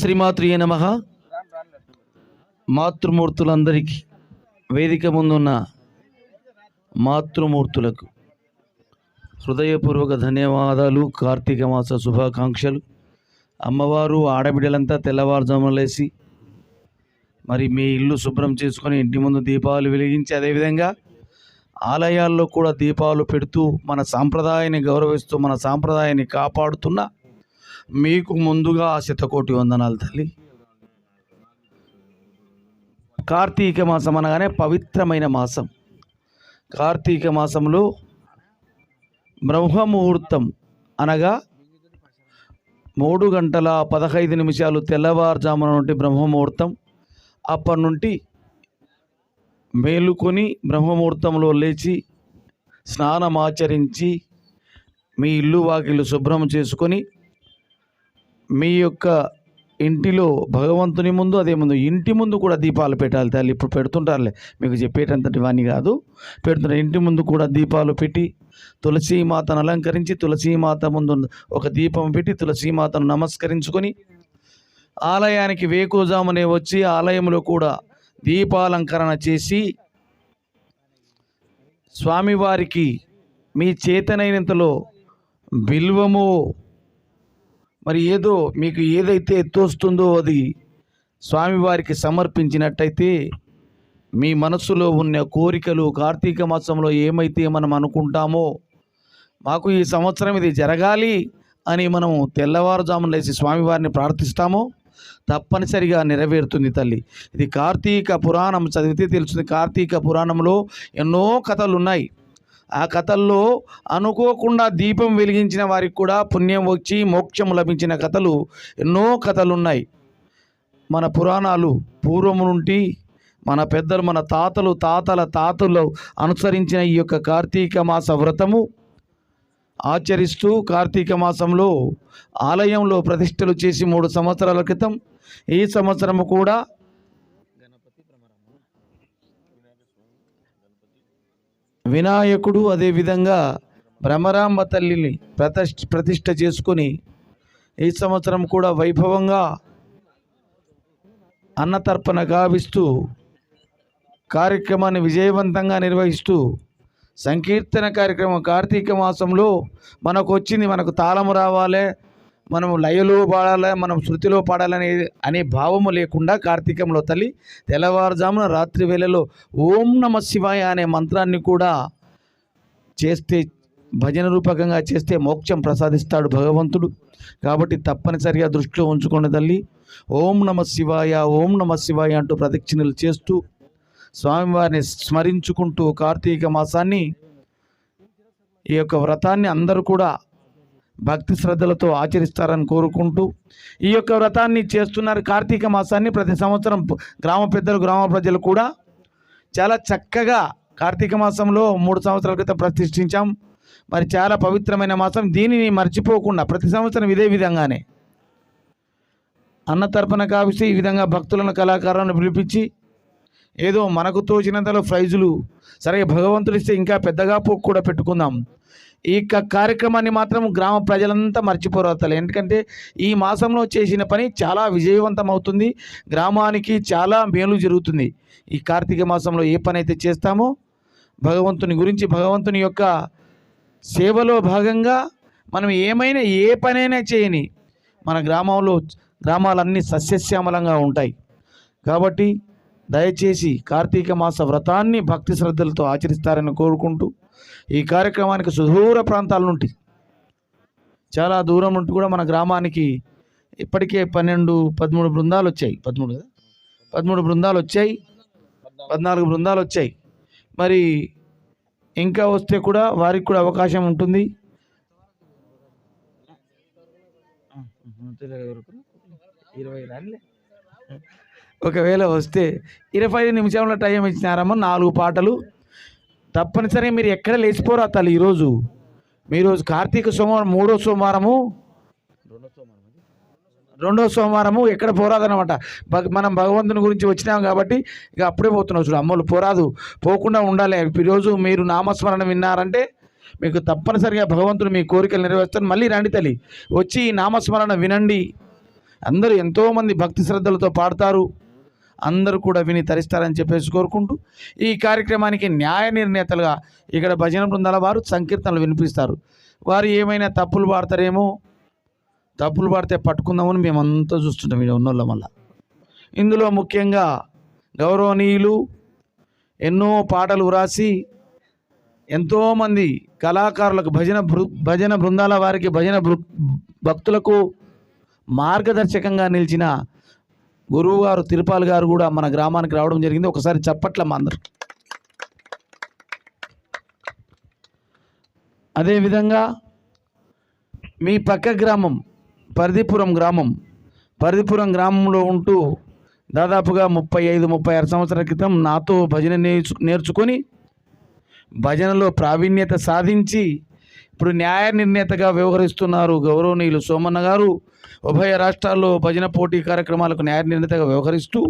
శ్రీమాతృయే శ్రీమాత్రియ నమ. మాతృమూర్తులందరికీ వేదిక ముందున్న మాతృమూర్తులకు హృదయపూర్వక ధన్యవాదాలు కార్తీక మాస శుభాకాంక్షలు. అమ్మవారు ఆడబిడ్డలంతా తెల్లవారుజాములేసి మరి మీ ఇల్లు శుభ్రం చేసుకొని ఇంటి ముందు దీపాలు వెలిగించి అదేవిధంగా ఆలయాల్లో కూడా దీపాలు పెడుతూ మన సాంప్రదాయాన్ని గౌరవిస్తూ మన సాంప్రదాయాన్ని కాపాడుతున్న మీకు ముందుగా శతకోటి వందనాలు తల్లి. కార్తీక మాసం అనగానే పవిత్రమైన మాసం. కార్తీక మాసంలో బ్రహ్మముహూర్తం అనగా మూడు గంటల పదహైదు నిమిషాలు తెల్లవారుజామున నుండి బ్రహ్మముహూర్తం. అప్పటి నుండి మేలుకొని బ్రహ్మముహూర్తంలో లేచి స్నానమాచరించి మీ ఇల్లు వాకిల్లు శుభ్రం చేసుకొని మీ యొక్క ఇంటిలో భగవంతుని ముందు అదే ముందు ఇంటి ముందు కూడా దీపాలు పెట్టాలి తల్లి. ఇప్పుడు పెడుతుంటారులే. మీకు చెప్పేటంతటి వాణి కాదు. పెడుతున్న ఇంటి ముందు కూడా దీపాలు పెట్టి తులసీమాతను అలంకరించి తులసీమాత ముందు ఒక దీపం పెట్టి తులసీమాతను నమస్కరించుకొని ఆలయానికి వేకోజామునే వచ్చి ఆలయంలో కూడా దీపాలంకరణ చేసి స్వామివారికి మీ చేతనైనంతలో బిల్వము మరి ఏదో మీకు ఏదైతే తోస్తుందో అది స్వామివారికి సమర్పించినట్టయితే మీ మనసులో ఉన్న కోరికలు కార్తీక మాసంలో ఏమైతే మనం అనుకుంటామో మాకు ఈ సంవత్సరం ఇది జరగాలి అని మనం తెల్లవారుజామున లేచి స్వామివారిని ప్రార్థిస్తామో తప్పనిసరిగా నెరవేరుతుంది తల్లి. ఇది కార్తీక పురాణం చదివితే తెలుస్తుంది. కార్తీక పురాణంలో ఎన్నో కథలు ఉన్నాయి ఆ కథల్లో అనుకోకుండా దీపం వెలిగించిన వారికి కూడా పుణ్యం వచ్చి మోక్షం లభించిన కథలు ఎన్నో కథలున్నాయి. మన పురాణాలు పూర్వము నుండి మన పెద్దలు మన తాతలు తాతల తాతలు అనుసరించిన ఈ యొక్క కార్తీక మాస వ్రతము ఆచరిస్తూ కార్తీక మాసంలో ఆలయంలో ప్రతిష్టలు చేసి మూడు సంవత్సరాల క్రితం ఈ సంవత్సరము కూడా వినాయకుడు అదేవిధంగా భ్రమరాంబ తల్లిని ప్రతిష్ఠ ప్రతిష్ట చేసుకొని ఈ సంవత్సరం కూడా వైభవంగా అన్నతర్పణ గావిస్తూ కార్యక్రమాన్ని విజయవంతంగా నిర్వహిస్తూ సంకీర్తన కార్యక్రమం కార్తీక మాసంలో మనకు వచ్చింది మనకు తాళము రావాలి. మనం లయలో పాడాలి మనం శృతిలో పాడాలని అనే భావము లేకుండా కార్తీకంలో తల్లి తెల్లవారుజామున రాత్రి వేళలో ఓం నమ శివాయ అనే మంత్రాన్ని కూడా చేస్తే భజన రూపకంగా చేస్తే మోక్షం ప్రసాదిస్తాడు భగవంతుడు. కాబట్టి తప్పనిసరిగా దృష్టిలో ఉంచుకోండి తల్లి. ఓం నమ శివాయ ఓం నమ శివాయ అంటూ ప్రదక్షిణలు చేస్తూ స్వామివారిని స్మరించుకుంటూ కార్తీక మాసాన్ని ఈ యొక్క వ్రతాన్ని అందరూ కూడా భక్తి శ్రద్ధలతో ఆచరిస్తారని కోరుకుంటూ ఈ యొక్క వ్రతాన్ని చేస్తున్నారు. కార్తీక మాసాన్ని ప్రతి సంవత్సరం గ్రామ పెద్దలు గ్రామ ప్రజలు కూడా చాలా చక్కగా కార్తీక మాసంలో మూడు సంవత్సరాల క్రితం ప్రతిష్ఠించాం. మరి చాలా పవిత్రమైన మాసం. దీనిని మర్చిపోకుండా ప్రతి సంవత్సరం ఇదే విధంగానే అన్న తర్పణ కావిస్తే ఈ విధంగా భక్తులను కళాకారులను పిలిపించి ఏదో మనకు తోచినంతలో ప్రైజులు సరే భగవంతుడిస్తే ఇంకా పెద్దగా పోకు కూడా పెట్టుకుందాం. ఈ యొక్క కార్యక్రమాన్ని మాత్రం గ్రామ ప్రజలంతా మర్చిపోరాతలే. ఎందుకంటే ఈ మాసంలో చేసిన పని చాలా విజయవంతం అవుతుంది గ్రామానికి చాలా మేలు జరుగుతుంది. ఈ కార్తీక మాసంలో ఏ పని అయితే చేస్తామో భగవంతుని గురించి భగవంతుని యొక్క సేవలో భాగంగా మనం ఏమైనా ఏ పనైనా చేయని మన గ్రామంలో గ్రామాలన్నీ సస్యశ్యామలంగా ఉంటాయి. కాబట్టి దయచేసి కార్తీక మాస వ్రతాన్ని భక్తి శ్రద్ధలతో ఆచరిస్తారని కోరుకుంటూ ఈ కార్యక్రమానికి సుదూర ప్రాంతాల నుండి చాలా దూరం నుండి కూడా మన గ్రామానికి ఇప్పటికే పన్నెండు పదమూడు బృందాలు వచ్చాయి. పదమూడు పదమూడు బృందాలు వచ్చాయి. పద్నాలుగు బృందాలు వచ్చాయి. మరి ఇంకా వస్తే కూడా వారికి కూడా అవకాశం ఉంటుంది. ఇరవై ఒకవేళ వస్తే ఇరవై ఐదు నిమిషంలో టైం ఇచ్చినారమ్మ నాలుగు పాటలు. తప్పనిసరిగా మీరు ఎక్కడ లేచిపోరా తల్లి ఈరోజు? మీరు కార్తీక సోమవారం మూడో సోమవారము? రెండో సోమవారము ఎక్కడ పోరాదనమాట భగ మనం భగవంతుని గురించి వచ్చినాం కాబట్టి ఇక అప్పుడే పోతున్నాం చూడు. అమ్మలు పోరాదు. పోకుండా ఉండాలి. ఈరోజు మీరు నామస్మరణ విన్నారంటే మీకు తప్పనిసరిగా భగవంతుడు మీ కోరికలు నెరవేర్స్తాను మళ్ళీ రండి తల్లి. వచ్చి ఈ నామస్మరణ వినండి. అందరూ ఎంతోమంది భక్తి శ్రద్ధలతో పాడతారు. అందరూ కూడా విని తరిస్తారని చెప్పేసి కోరుకుంటూ ఈ కార్యక్రమానికి న్యాయ నిర్ణేతలుగా ఇక్కడ భజన బృందాల వారు సంకీర్తనలు వినిపిస్తారు. వారు ఏమైనా తప్పులు పాడతారేమో తప్పులు పాడితే పట్టుకుందామని మేమంతా చూస్తుంటాం ఇక్కడ ఉన్నోళ్ళ వల్ల. ఇందులో ముఖ్యంగా గౌరవనీయులు ఎన్నో పాటలు వ్రాసి ఎంతోమంది కళాకారులకు భజన బృ భజన బృందాల వారికి భజన భక్తులకు మార్గదర్శకంగా నిలిచిన గురువు గారు తిరుపాల్ గారు కూడా మన గ్రామానికి రావడం జరిగింది. ఒకసారి చప్పట్ల అందరు అదేవిధంగా మీ పక్క గ్రామం పరిధిపురం గ్రామం పరిధిపురం గ్రామంలో ఉంటూ దాదాపుగా ముప్పై ఐదు ముప్పై ఆరు సంవత్సరాల క్రితం నాతో భజన నేర్చు నేర్చుకొని భజనలో ప్రావీణ్యత సాధించి ఇప్పుడు న్యాయ నిర్ణేతగా వ్యవహరిస్తున్నారు గౌరవనీయులు సోమన్న గారు. ఉభయ రాష్ట్రాల్లో భజన పోటీ కార్యక్రమాలకు న్యాయ నిర్ణతగా వ్యవహరిస్తూ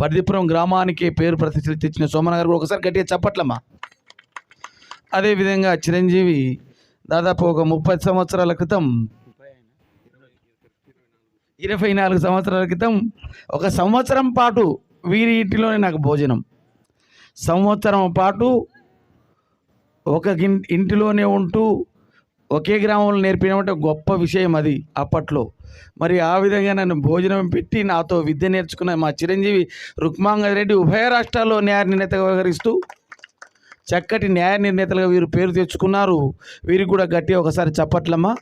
పరిధిపురం గ్రామానికి పేరు ప్రతిష్టలు తెచ్చిన సోమనగర్ గారు ఒకసారి గట్టిగా చెప్పట్లమ్మా. అదేవిధంగా చిరంజీవి దాదాపు ఒక ముప్పై సంవత్సరాల క్రితం ఇరవై నాలుగు సంవత్సరాల క్రితం ఒక సంవత్సరం పాటు వీరి ఇంటిలోనే నాకు భోజనం. సంవత్సరం పాటు ఒక ఇంటిలోనే ఉంటూ ఒకే గ్రామంలో నేర్పినమంటే గొప్ప విషయం అది అప్పట్లో. మరి ఆ విధంగా నన్ను భోజనం పెట్టి నాతో విద్య నేర్చుకున్న మా చిరంజీవి రుక్మాంగరెడ్డి ఉభయ రాష్ట్రాల్లో న్యాయ నిర్ణేతగా వ్యవహరిస్తూ చక్కటి న్యాయ నిర్ణేతలుగా వీరు పేరు తెచ్చుకున్నారు. వీరికి కూడా గట్టి ఒకసారి చప్పట్లమ్మా.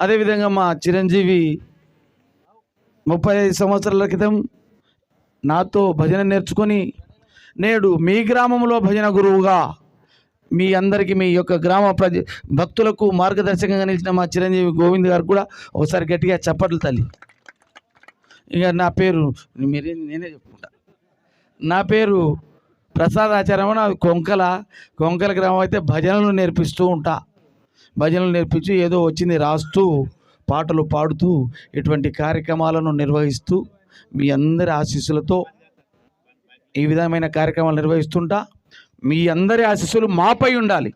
అదేవిధంగా మా చిరంజీవి ముప్పై ఐదు సంవత్సరాల క్రితం నాతో భజన నేర్చుకొని నేడు మీ గ్రామంలో భజన గురువుగా మీ అందరికీ మీ యొక్క గ్రామ ప్రజ భక్తులకు మార్గదర్శకంగా నిలిచిన మా చిరంజీవి గోవింద్ గారు కూడా ఒకసారి గట్టిగా చప్పట్లు తల్లి. ఇక నా పేరు మీరే నేనే చెప్పుకుంటా. నా పేరు ప్రసాద్ ఆచార్యం నా కొంకల. కొంకల గ్రామం అయితే భజనలు నేర్పిస్తూ ఉంటా. భజనలు నేర్పించి ఏదో వచ్చింది రాస్తూ పాటలు పాడుతూ ఇటువంటి కార్యక్రమాలను నిర్వహిస్తూ మీ అందరి ఆశీస్సులతో ఈ విధమైన కార్యక్రమాలు నిర్వహిస్తుంటా. మీ అందరి ఆశీస్సులు మాపై ఉండాలి.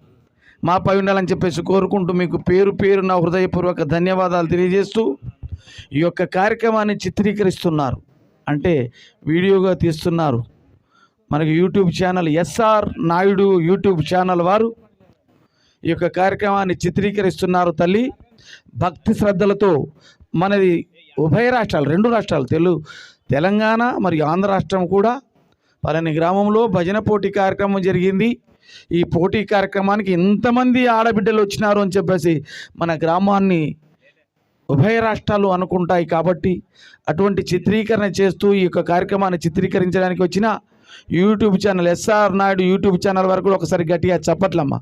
మాపై ఉండాలని చెప్పేసి కోరుకుంటూ మీకు పేరు పేరు నా హృదయపూర్వక ధన్యవాదాలు తెలియజేస్తూ ఈ యొక్క కార్యక్రమాన్ని చిత్రీకరిస్తున్నారు. అంటే వీడియోగా తీస్తున్నారు. మనకి YouTube channel SR Naidu YouTube channel వారు ఈ యొక్క కార్యక్రమాన్ని చిత్రీకరిస్తున్నారు తల్లి. భక్తి శ్రద్ధలతో మనది ఉభయ రాష్ట్రాలు రెండు రాష్ట్రాలు తెలుగు తెలంగాణ మరియు ఆంధ్ర రాష్ట్రం కూడా పలాని గ్రామంలో భజన పోటీ కార్యక్రమం జరిగింది. ఈ పోటీ కార్యక్రమానికి ఎంతమంది ఆడబిడ్డలు వచ్చినారు అని చెప్పేసి మన గ్రామాన్ని ఉభయ రాష్ట్రాలు అనుకుంటాయి కాబట్టి అటువంటి చిత్రీకరణ చేస్తూ ఈ యొక్క కార్యక్రమాన్ని చిత్రీకరించడానికి వచ్చిన YouTube channel SR Naidu YouTube channel వరకు ఒకసారి గట్టిగా చెప్పట్లమ్మా.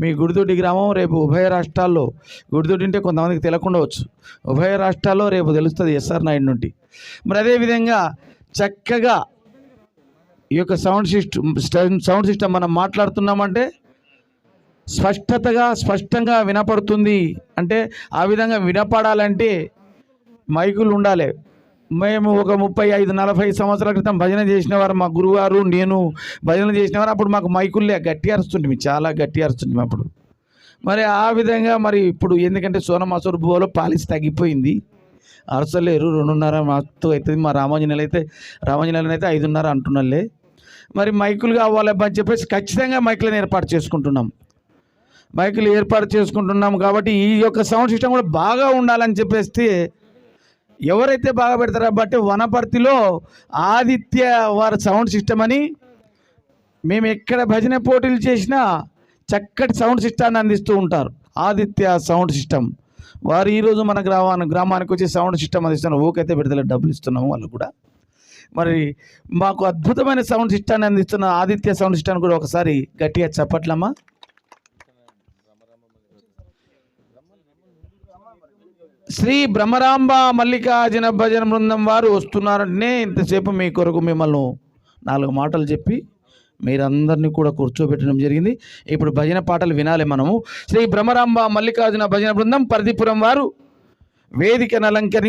మీ గుడిదొడ్డి గ్రామం రేపు ఉభయ రాష్ట్రాల్లో గుడిదొడ్డి అంటే కొంతమందికి తెలియకుండవచ్చు. ఉభయ రాష్ట్రాల్లో రేపు తెలుస్తుంది ఎస్ఆర్ నాయుడు నుండి. మరి అదేవిధంగా చక్కగా ఈ యొక్క సౌండ్ సిస్టమ్ సౌండ్ సిస్టమ్ మనం మాట్లాడుతున్నామంటే స్పష్టతగా స్పష్టంగా వినపడుతుంది. అంటే ఆ విధంగా వినపడాలంటే మైకులు ఉండాలి. మేము ఒక ముప్పై ఐదు నలభై సంవత్సరాల క్రితం భజన చేసిన వారు మా గురువారు నేను భజన చేసిన వారు అప్పుడు మాకు మైకుల్లే గట్టి అరుస్తుంటే చాలా గట్టి అరుస్తుంది అప్పుడు. మరి ఆ విధంగా మరి ఇప్పుడు ఎందుకంటే సోన భూలో పాలిసి తగ్గిపోయింది. అరసలేరు రెండున్నర మాతో అవుతుంది మా రామాంజనేయులు అయితే రామాంజనేయులు అయితే ఐదున్నర అంటున్నాలే మరి మైకులు కావాలి అని చెప్పేసి ఖచ్చితంగా మైకులను ఏర్పాటు చేసుకుంటున్నాం. మైకులు ఏర్పాటు చేసుకుంటున్నాం కాబట్టి ఈ యొక్క సౌండ్ సిస్టమ్ కూడా బాగా ఉండాలని చెప్పేస్తే ఎవరైతే బాగా పెడతారో బట్టి వనపర్తిలో ఆదిత్య వారి సౌండ్ సిస్టమ్ అని మేము ఎక్కడ భజన పోటీలు చేసినా చక్కటి సౌండ్ సిస్టాన్ని అందిస్తూ ఉంటారు. Aditya sound system. వారు ఈరోజు మన గ్రామానికి గ్రామానికి వచ్చి సౌండ్ సిస్టమ్ అందిస్తున్నారు. ఊకైతే పెడతలే డబ్బులు ఇస్తున్నాము వాళ్ళు కూడా. మరి మాకు అద్భుతమైన సౌండ్ సిస్టాన్ని అందిస్తున్న ఆదిత్య సౌండ్ సిస్టాన్ని కూడా ఒకసారి గట్టిగా చెప్పట్లమ్మా. శ్రీ బ్రహ్మరాంబ మల్లికార్జున భజన బృందం వారు వస్తున్నారంటేనే ఇంతసేపు మీ కొరకు మిమ్మల్ని నాలుగు మాటలు చెప్పి మీరందరినీ కూడా కూర్చోబెట్టడం జరిగింది. ఇప్పుడు భజన పాటలు వినాలి మనము. శ్రీ బ్రహ్మరాంబ మల్లికార్జున భజన బృందం పరిధిపురం వారు వేదికను అలంకరించి